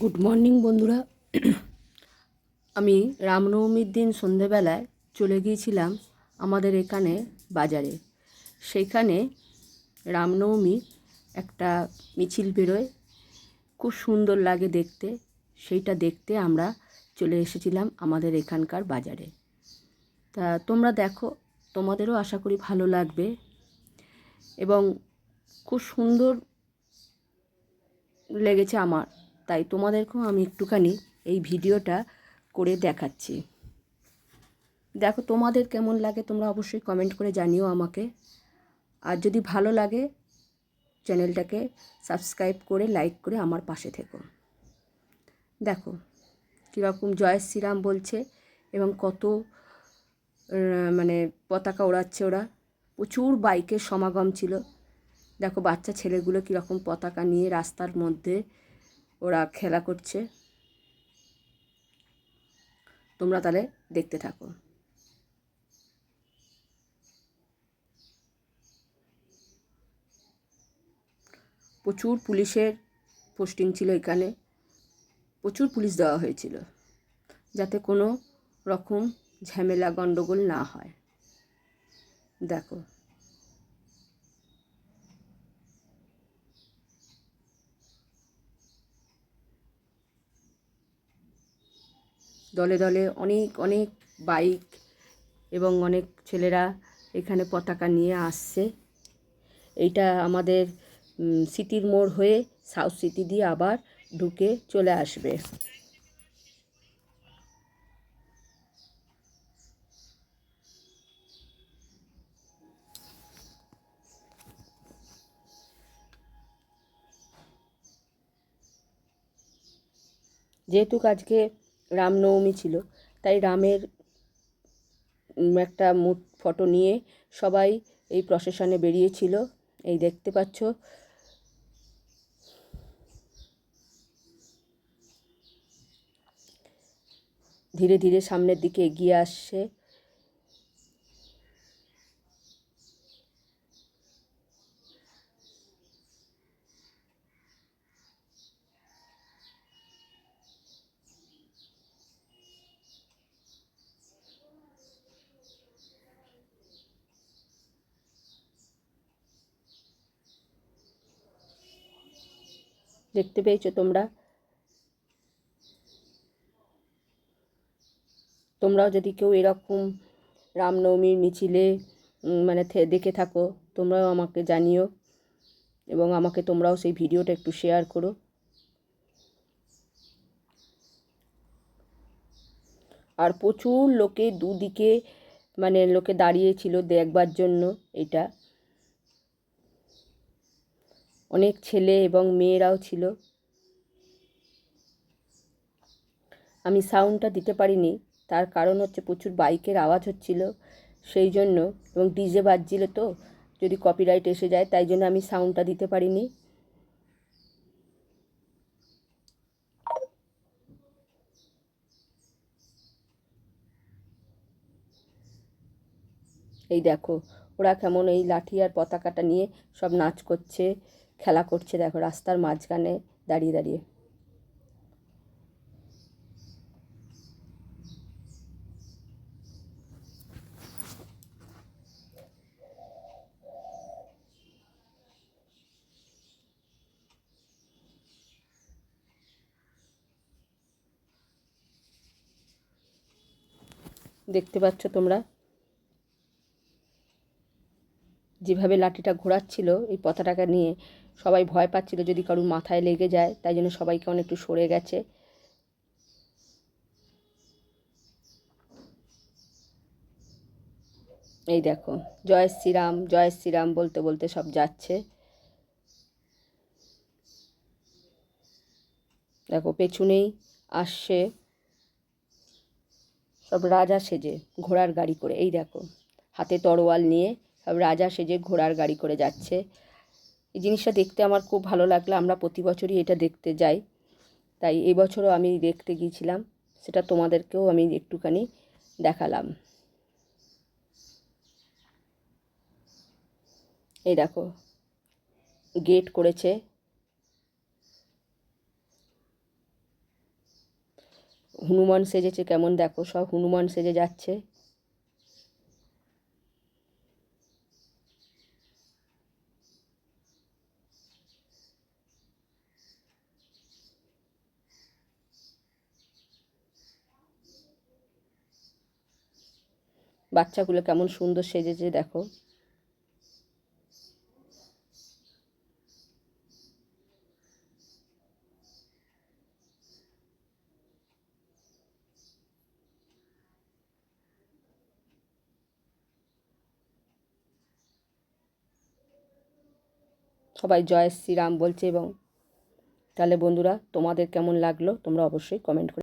Good morning বন্ধুরা। আমি রামনবমীর দিন সন্ধেবেলায় চলে গিয়েছিলাম আমাদের এখানে বাজারে। সেইখানে রামনবমী একটা মিছিল বেরোয়। খুব সুন্দর লাগে দেখতে। সেইটা দেখতে আমরা চলে এসেছিলাম আমাদের এখানকার বাজারে। তা তোমরা দেখো, তোমাদেরও আশা করি ভালো লাগবে। এবং খুব সুন্দর লেগেছে আমার। তাই তোমাদেরকেও আমি একটুখানি এই ভিডিওটা করে দেখাচ্ছি। দেখো তোমাদের কেমন লাগে তোমরা অবশ্যই কমেন্ট করে জানিও আমাকে। আর যদি ভালো লাগে, চ্যানেলটাকে সাবস্ক্রাইব করে লাইক করে আমার পাশে থেকো। দেখো কীরকম জয় শ্রীরাম বলছে এবং কত মানে পতাকা ওড়াচ্ছে ওরা। প্রচুর বাইকের সমাগম ছিল। দেখো বাচ্চা ছেলেগুলো কীরকম পতাকা নিয়ে রাস্তার মধ্যে ওরা খেলা করছে। তোমরা তাহলে দেখতে থাকো। প্রচুর পুলিশের পোস্টিং ছিল এখানে। প্রচুর পুলিশ দেওয়া হয়েছিল যাতে কোনো রকম ঝামেলা, গণ্ডগোল না হয়। দেখো। দলে দলে অনেক অনেক বাইক এবং অনেক ছেলেরা এখানে পতাকা নিয়ে আসছে। এইটা আমাদের সিটির মোড় হয়ে সাউথ সিটি দিয়ে আবার ঢুকে চলে আসবে। যেহেতু আজকে রামনবমী ছিল। তাই রামের একটা মুঠ ফটো নিয়ে সবাই এই প্রসেশনে বেরিয়েছিল। এই দেখতে পাচ্ছ। ধীরে ধীরে সামনের দিকে এগিয়ে আসছে। দেখতে পেয়েছ তোমরা? তোমরাও যদি কেউ এরকম রামনবমীর মিছিলে মানে দেখে থাকো, তোমরাও আমাকে জানিও এবং আমাকে তোমরাও সেই ভিডিওটা একটু শেয়ার করো। আর প্রচুর লোকে দুদিকে মানে লোকে দাঁড়িয়েছিল দেখবার জন্য এটা। অনেক ছেলে এবং মেয়েরাও ছিল। আমি সাউন্ডটা দিতে পারিনি, তার কারণ হচ্ছে প্রচুর বাইকের আওয়াজ হচ্ছিল সেই জন্য এবং ডিজে বাজছিল তো, যদি কপিরাইট এসে যায় তাই জন্য আমি সাউন্ডটা দিতে পারিনি। এই দেখো, ওরা কেমন এই লাঠি আর পতাকাটা নিয়ে সব নাচ করছে। খেলা করছে দেখো রাস্তার মাঝখানে দাঁড়িয়ে দাঁড়িয়ে। দেখতে পাচ্ছ তোমরা? যেভাবে লাঠিটা ঘোরাচ্ছিল এই পতাকাটা নিয়ে সবাই ভয় পাচ্ছিল যদি কারুর মাথায় লেগে যায়, তাই জন্য সবাইকে অনেক একটু সরে গেছে। এই দেখো, জয় শ্রীরাম জয় শ্রীরাম বলতে বলতে সব যাচ্ছে। দেখো, পেছনেই আসছে সব রাজা সেজে ঘোড়ার গাড়ি করে। এই দেখো, হাতে তরোয়াল নিয়ে রাজা সেজে ঘোড়ার গাড়ি করে যাচ্ছে। এই জিনিসটা দেখতে আমার খুব ভালো লাগল, আমরা প্রতি বছরই এটা দেখতে যাই। তাই এবছরও আমি দেখতে গিয়েছিলাম, সেটা তোমাদেরকেও আমি একটুখানি দেখালাম। এই দেখো গেট করেছে। হনুমান সেজেছে, কেমন দেখো, সব হনুমান সেজে যাচ্ছে। বাচ্চাগুলো কেমন সুন্দর সেজেছে, দেখো। সবাই জয় শ্রীরাম বলছে এবং তাহলে বন্ধুরা, তোমাদের কেমন লাগল? তোমরা অবশ্যই কমেন্ট করে